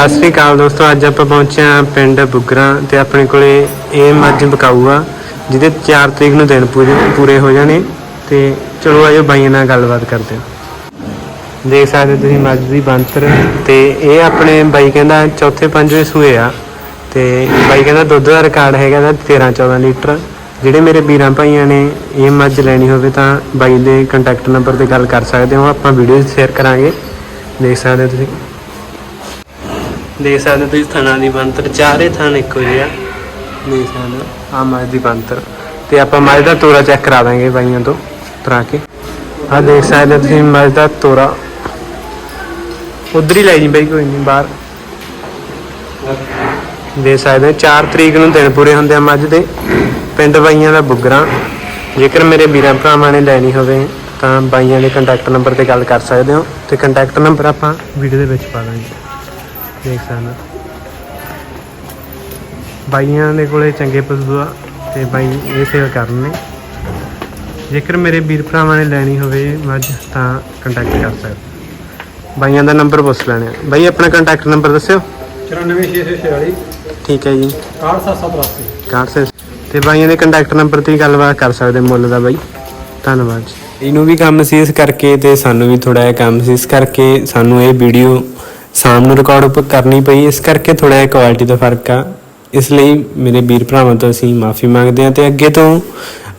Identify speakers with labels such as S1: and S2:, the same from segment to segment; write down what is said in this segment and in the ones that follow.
S1: ਸਤਿ ਸ਼੍ਰੀ ਅਕਾਲ ਦੋਸਤੋ, ਅੱਜ ਆਪਾਂ ਪਹੁੰਚੇ ਹਾਂ ਪਿੰਡ ਬੁੱਗਰਾਂ ਤੇ ਆਪਣੇ ਕੋਲੇ ਇਹ ਮੱਝ ਬਕਾਊ ਆ ਜਿਹਦੇ 4 ਤਰੀਕ ਨੂੰ ਦਿਨ ਪੂਰੇ ਪੂਰੇ ਹੋ ਜਾਣੇ। ਤੇ ਚਲੋ ਆਜੋ ਬਾਈਆਂ ਨਾਲ ਗੱਲਬਾਤ ਕਰਦੇ ਹਾਂ। ਦੇਖ ਸਕਦੇ ਹੋ ਤੁਸੀਂ ਮੱਝ ਦੀ ਬੰਤਰ ਤੇ ਇਹ ਆਪਣੇ ਬਾਈ ਕਹਿੰਦਾ ਚੌਥੇ ਪੰਜਵੇਂ ਸੂਏ ਆ। ਤੇ ਬਾਈ ਕਹਿੰਦਾ ਦੁੱਧ ਦਾ ਰਿਕਾਰਡ ਹੈਗਾ ਦਾ 13 14 ਲੀਟਰ। ਜਿਹੜੇ ਮੇਰੇ ਵੀਰਾਂ ਭਾਈਆਂ ਨੇ ਇਹ ਮੱਝ ਲੈਣੀ ਹੋਵੇ ਤਾਂ ਬਾਈ ਦੇ ਕੰਟੈਕਟ ਨੰਬਰ ਤੇ ਗੱਲ ਕਰ ਸਕਦੇ ਹੋ। ਆਪਾਂ ਵੀਡੀਓ ਸ਼ੇਅਰ ਕਰਾਂਗੇ। ਦੇਖ ਸਕਦੇ ਹੋ ਤੁਸੀਂ। ਦੇਖ ਸਕਦੇ ਹੋ ਤੁਸੀਂ ਥਣਾ ਦੀ ਬੰਤਰ ਚਾਰੇ ਥਣ ਇੱਕੋ ਜਿਹੇ ਆ। ਦੇਖ ਸਕਦੇ ਹੋ ਆ ਮੱਝ ਦੀ ਬੰਤਰ ਤੇ ਆਪਾਂ ਮੱਝ ਦਾ ਤੋਰਾ ਚੈੱਕ ਕਰਾ ਦਾਂਗੇ ਬਾਈਆਂ ਤੋਂ ਤਰਾ ਕੇ। ਆ ਦੇਖ ਸਕਦੇ ਹੋ ਤੁਸੀਂ ਮੱਝ ਦਾ ਤੋਰਾ। ਉਧਰ ਹੀ ਲੈ ਜੀ ਬਾਈ, ਕੋਈ ਨਹੀਂ, ਬਾਹਰ। ਦੇ ਸਕਦੇ ਹੋ 4 ਤਰੀਕ ਨੂੰ ਦਿਨ ਪੂਰੇ ਹੁੰਦੇ ਆ ਮੱਝ ਦੇ। ਪਿੰਡ ਬਾਈਆਂ ਦਾ ਬੁੱਗਰਾ। ਜੇਕਰ ਮੇਰੇ ਵੀਰਾਂ ਭਰਾਵਾਂ ਨੇ ਲੈਣੀ ਹੋਵੇ, ਤਾਂ ਬਾਈਆਂ ਦੇ ਕੰਟੈਕਟ ਨੰਬਰ ਤੇ ਗੱਲ ਕਰ ਸਕਦੇ ਹੋ। ਤੇ ਕੰਟੈਕਟ ਨੰਬਰ ਆਪਾਂ ਵੀਡੀਓ ਦੇ ਵਿੱਚ ਪਾ ਦਾਂਗੇ। ਦੇਖ ਸਕਦੇ ਬਾਈਆਂ ਦੇ ਕੋਲੇ ਚੰਗੇ ਪਸ਼ੂ ਆ ਤੇ ਬਾਈ ਇਹ ਸੇਲ ਕਰਨ ਨੇ ਜੇਕਰ ਮੇਰੇ ਵੀਰ ਭਰਾਵਾਂ ਨੇ ਲੈਣੀ ਹੋਵੇ ਮੱਝ ਤਾਂ ਕੰਟੈਕਟ ਕਰ ਸਕਦੇ ਬਾਈਆਂ ਦਾ ਨੰਬਰ ਪੁੱਛ ਲੈਣੇ ਆ। ਬਾਈ ਆਪਣਾ ਕੰਟੈਕਟ ਨੰਬਰ ਦੱਸਿਓ।
S2: 94646
S1: ਠੀਕ ਹੈ ਜੀ।
S2: 6783
S1: ਕਾਰਸੇ ਤੇ ਬਾਈਆਂ ਦੇ ਕੰਟੈਕਟ ਨੰਬਰ ਤੇ ਗੱਲਬਾਤ ਕਰ ਸਕਦੇ ਮੁੱਲ ਦਾ ਬਾਈ। ਧੰਨਵਾਦ ਜੀ। ਇਹਨੂੰ ਵੀ ਕੰਮ ਸੀ ਇਸ ਕਰਕੇ ਤੇ ਸਾਨੂੰ ਵੀ ਥੋੜਾ ਜਿਹਾ ਕੰਮ ਸੀ। ਇਸ ਕਰਕੇ ਸਾਨੂੰ ਇਹ ਵੀਡੀਓ ਸ਼ਾਮ ਨੂੰ ਰਿਕਾਰਡ ਉਪ ਕਰਨੀ ਪਈ, ਇਸ ਕਰਕੇ ਥੋੜਾ ਜਿਹਾ ਕੁਆਲਿਟੀ ਦਾ ਫ਼ਰਕ ਆ। ਇਸ ਲਈ ਮੇਰੇ ਵੀਰ ਭਰਾਵਾਂ ਤੋਂ ਅਸੀਂ ਮਾਫੀ ਮੰਗਦੇ ਹਾਂ ਤੇ ਅੱਗੇ ਤੋਂ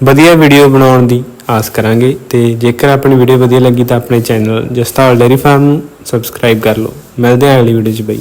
S1: ਵਧੀਆ ਵੀਡੀਓ ਬਣਾਉਣ ਦੀ ਆਸ ਕਰਾਂਗੇ ਤੇ ਜੇਕਰ ਆਪਣੀ ਵੀਡੀਓ ਵਧੀਆ ਲੱਗੀ ਤਾਂ ਆਪਣੇ ਚੈਨਲ ਜਸਤਾਲ ਡੇਰੀ ਫਾਰਮ ਨੂੰ ਸਬਸਕ੍ਰਾਈਬ ਕਰ ਲਓ। ਮਿਲਦੇ ਹਾਂ ਅਗਲੀ ਵੀਡੀਓ 'ਚ ਬਈ।